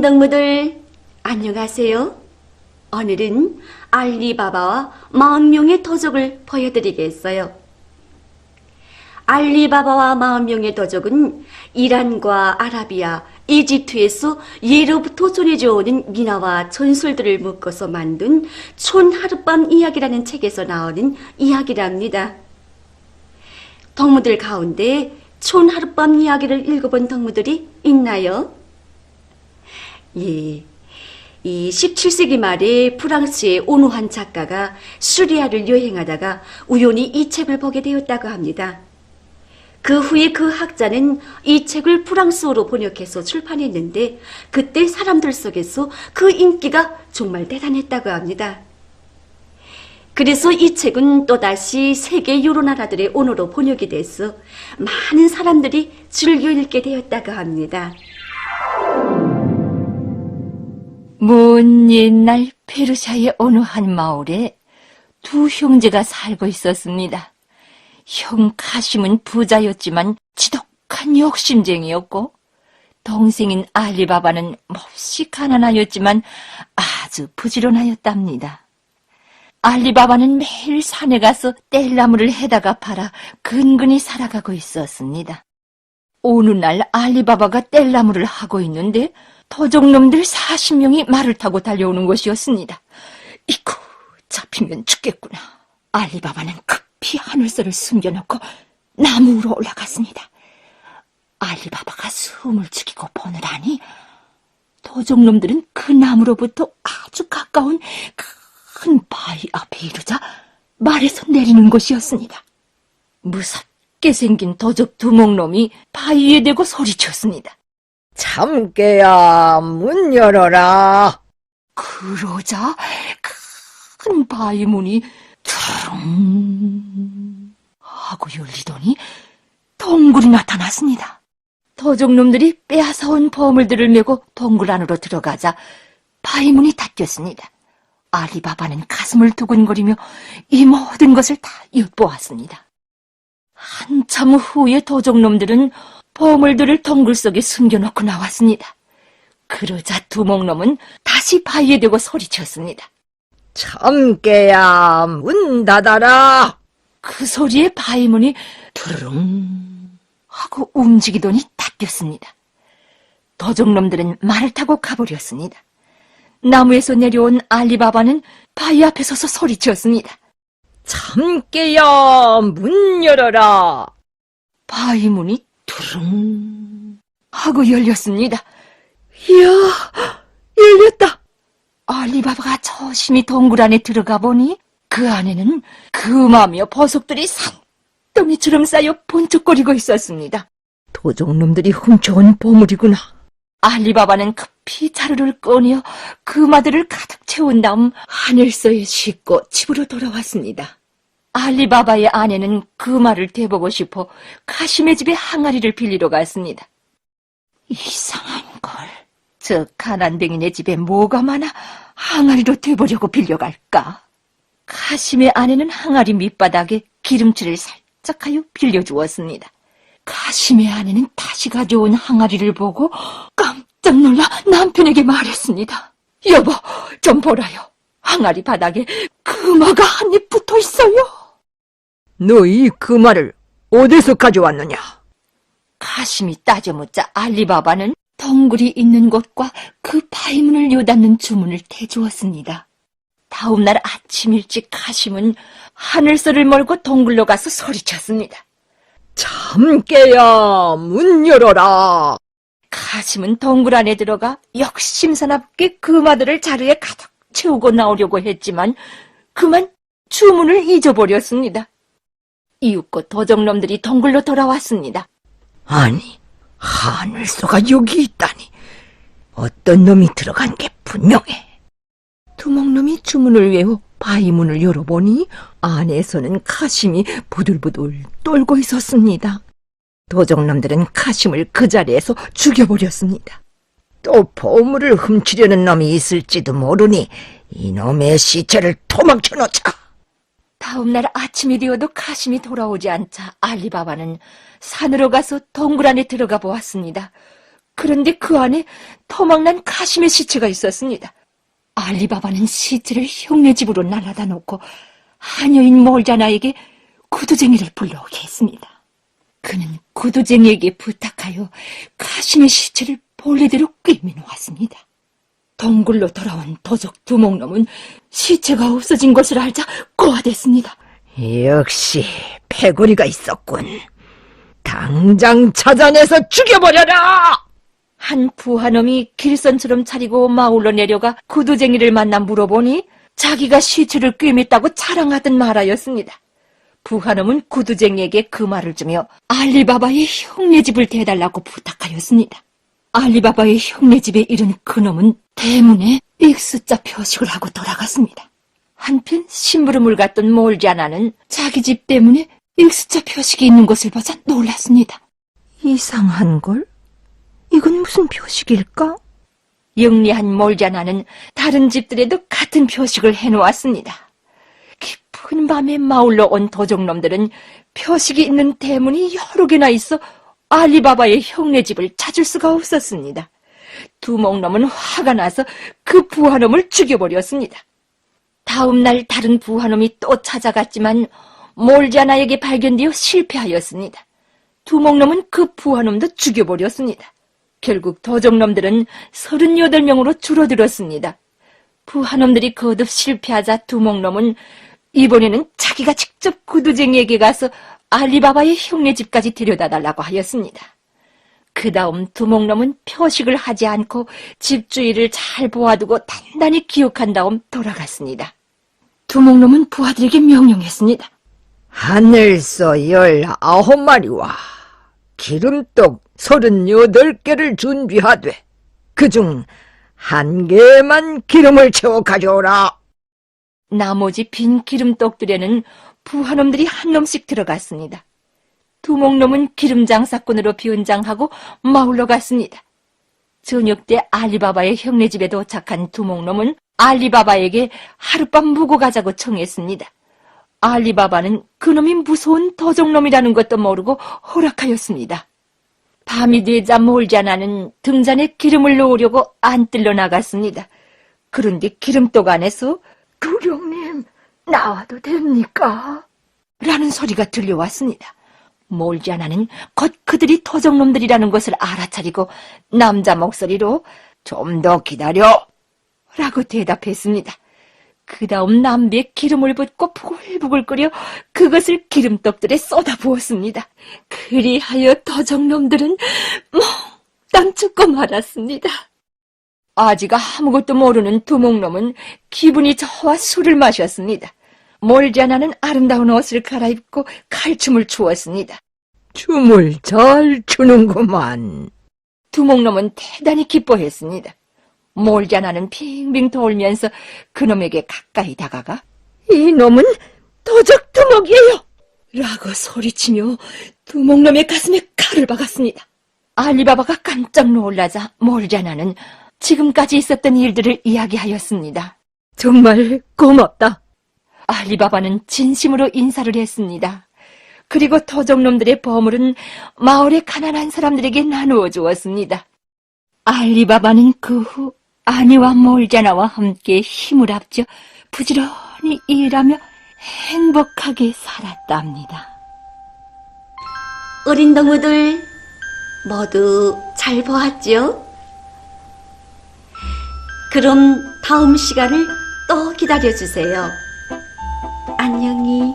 동무들 안녕하세요. 오늘은 알리바바와 40명의 도적을 보여드리겠어요. 알리바바와 40명의 도적은 이란과 아라비아, 이집트에서 예로부터 전해져 오는 민화와 전설들을 묶어서 만든 촌 하룻밤 이야기라는 책에서 나오는 이야기랍니다. 동무들 가운데 촌 하룻밤 이야기를 읽어본 동무들이 있나요? 예. 이 17세기 말에 프랑스의 온우한 작가가 수리아를 여행하다가 우연히 이 책을 보게 되었다고 합니다. 그 후에 그 학자는 이 책을 프랑스어로 번역해서 출판했는데 그때 사람들 속에서 그 인기가 정말 대단했다고 합니다. 그래서 이 책은 또다시 세계 여러 나라들의 언어로 번역이 돼서 많은 사람들이 즐겨 읽게 되었다고 합니다. 먼 옛날 페르시아의 어느 한 마을에 두 형제가 살고 있었습니다. 형 카심은 부자였지만 지독한 욕심쟁이였고 동생인 알리바바는 몹시 가난하였지만 아주 부지런하였답니다. 알리바바는 매일 산에 가서 뗄나무를 해다가 팔아 근근히 살아가고 있었습니다. 어느 날 알리바바가 뗄나무를 하고 있는데 도적놈들 40명이 말을 타고 달려오는 것이었습니다. 이쿠, 잡히면 죽겠구나. 알리바바는 급히 하늘색을 숨겨놓고 나무 위로 올라갔습니다. 알리바바가 숨을 죽이고 보느라니 도적놈들은 그 나무로부터 아주 가까운 큰 바위 앞에 이르자 말에서 내리는 것이었습니다. 무섭게 생긴 도적 두목놈이 바위에 대고 소리쳤습니다. 참깨야, 문 열어라. 그러자 큰 바위 문이 퉁 하고 열리더니 동굴이 나타났습니다. 도적놈들이 빼앗아온 보물들을 메고 동굴 안으로 들어가자 바위 문이 닫혔습니다. 아리바바는 가슴을 두근거리며 이 모든 것을 다 엿보았습니다. 한참 후에 도적놈들은 보물들을 동굴 속에 숨겨놓고 나왔습니다. 그러자 두목놈은 다시 바위에 대고 소리쳤습니다. 참깨야, 문 닫아라. 그 소리에 바위 문이 두루릉 하고 움직이더니 닫혔습니다. 도적놈들은 말을 타고 가버렸습니다. 나무에서 내려온 알리바바는 바위 앞에 서서 소리쳤습니다. 참깨야, 문 열어라. 바위 문이 두릉 하고 열렸습니다. 이야, 열렸다. 알리바바가 조심히 동굴 안에 들어가 보니 그 안에는 금하며 보석들이 산더미처럼 쌓여 번쩍거리고 있었습니다. 도적놈들이 훔쳐온 보물이구나. 알리바바는 급히 자루를 꺼내어 금아들을 가득 채운 다음 하늘서에 싣고 집으로 돌아왔습니다. 알리바바의 아내는 금아를 대보고 싶어 카심의 집에 항아리를 빌리러 갔습니다. 이상한 걸. 저 가난뱅이네 집에 뭐가 많아 항아리로 대보려고 빌려갈까? 카심의 아내는 항아리 밑바닥에 기름칠을 살짝 하여 빌려주었습니다. 카심의 아내는 다시 가져온 항아리를 보고 깜짝 놀라 남편에게 말했습니다. 여보, 좀 보라요. 항아리 바닥에 금화가 한 입 붙어 있어요. 너희 그 말을 어디서 가져왔느냐? 카심이 따져묻자 알리바바는 덩굴이 있는 곳과 그 바위문을 요닫는 주문을 대주었습니다. 다음 날 아침 일찍 카심은 하늘소를 몰고 동굴로 가서 소리쳤습니다. 참깨야, 문 열어라. 카심은 동굴 안에 들어가 역심사납게 금아들을 자루에 가득 채우고 나오려고 했지만 그만 주문을 잊어버렸습니다. 이윽고 도적놈들이 동굴로 돌아왔습니다. 아니, 하늘소가 여기 있다니. 어떤 놈이 들어간 게 분명해. 두목놈이 주문을 외워 바위 문을 열어보니 안에서는 카심이 부들부들 떨고 있었습니다. 도적놈들은 카심을 그 자리에서 죽여버렸습니다. 또 보물을 훔치려는 놈이 있을지도 모르니 이놈의 시체를 도망쳐 놓자. 다음 날 아침이 되어도 카심이 돌아오지 않자 알리바바는 산으로 가서 동굴 안에 들어가 보았습니다. 그런데 그 안에 토막난 카심의 시체가 있었습니다. 알리바바는 시체를 형네 집으로 날아다 놓고 하녀인 몰자나에게 구두쟁이를 불러오게 했습니다. 그는 구두쟁이에게 부탁하여 카심의 시체를 본래대로 꿰매 놓았습니다. 동굴로 돌아온 도적 두목놈은 시체가 없어진 것을 알자 고아됐습니다. 역시 패거리가 있었군. 당장 찾아내서 죽여버려라! 한 부하놈이 길선처럼 차리고 마을로 내려가 구두쟁이를 만나 물어보니 자기가 시체를 꿰맸다고 자랑하던 말하였습니다. 부하놈은 구두쟁이에게 그 말을 주며 알리바바의 형네 집을 대달라고 부탁하였습니다. 알리바바의 형네 집에 이른 그놈은 대문에 X자 표식을 하고 돌아갔습니다. 한편 심부름을 갔던 몰자나는 자기 집 때문에 X자 표식이 있는 것을 보자 놀랐습니다. 이상한 걸? 이건 무슨 표식일까? 영리한 몰자나는 다른 집들에도 같은 표식을 해놓았습니다. 깊은 밤에 마을로 온 도적놈들은 표식이 있는 대문이 여러 개나 있어 알리바바의 형네 집을 찾을 수가 없었습니다. 두목놈은 화가 나서 그 부하놈을 죽여버렸습니다. 다음 날 다른 부하놈이 또 찾아갔지만 몰자나에게 발견되어 실패하였습니다. 두목놈은 그 부하놈도 죽여버렸습니다. 결국 도적놈들은 38명으로 줄어들었습니다. 부하놈들이 거듭 실패하자 두목놈은 이번에는 자기가 직접 구두쟁이에게 가서 알리바바의 형네 집까지 데려다 달라고 하였습니다. 그 다음 두목놈은 표식을 하지 않고 집 주위를 잘 보아두고 단단히 기억한 다음 돌아갔습니다. 두목놈은 부하들에게 명령했습니다. 하늘소 열아홉 마리와 기름떡 서른여덟 개를 준비하되 그중 한 개만 기름을 채워 가져오라. 나머지 빈 기름떡들에는 부하놈들이 한 놈씩 들어갔습니다. 두목놈은 기름 장사꾼으로 비운장하고 마을로 갔습니다. 저녁 때 알리바바의 형네 집에 도착한 두목놈은 알리바바에게 하룻밤 묵고 가자고 청했습니다. 알리바바는 그놈이 무서운 도적놈이라는 것도 모르고 허락하였습니다. 밤이 되자 몰자나는 등잔에 기름을 놓으려고 안뜰러 나갔습니다. 그런데 기름떡 안에서 두령님 나와도 됩니까? 라는 소리가 들려왔습니다. 몰자나는 곧 그들이 토적놈들이라는 것을 알아차리고 남자 목소리로 좀 더 기다려 라고 대답했습니다. 그 다음 남비에 기름을 붓고 부글부글 끓여 그것을 기름떡들에 쏟아 부었습니다. 그리하여 도적놈들은 몽땅 죽고 말았습니다. 아직 아무것도 모르는 두목놈은 기분이 좋아 술을 마셨습니다. 몰자나는 아름다운 옷을 갈아입고 칼춤을 추었습니다. 춤을 잘 추는구만. 두목놈은 대단히 기뻐했습니다. 몰자나는 빙빙 돌면서 그놈에게 가까이 다가가 이놈은 도적 두목이에요! 라고 소리치며 두목놈의 가슴에 칼을 박았습니다. 알리바바가 깜짝 놀라자 몰자나는 지금까지 있었던 일들을 이야기하였습니다. 정말 고맙다. 알리바바는 진심으로 인사를 했습니다. 그리고 토종놈들의 보물은 마을의 가난한 사람들에게 나누어 주었습니다. 알리바바는 그 후 아내와 몰자나와 함께 힘을 합쳐 부지런히 일하며 행복하게 살았답니다. 어린 동무들 모두 잘 보았죠? 그럼 다음 시간을 또 기다려주세요. 안녕히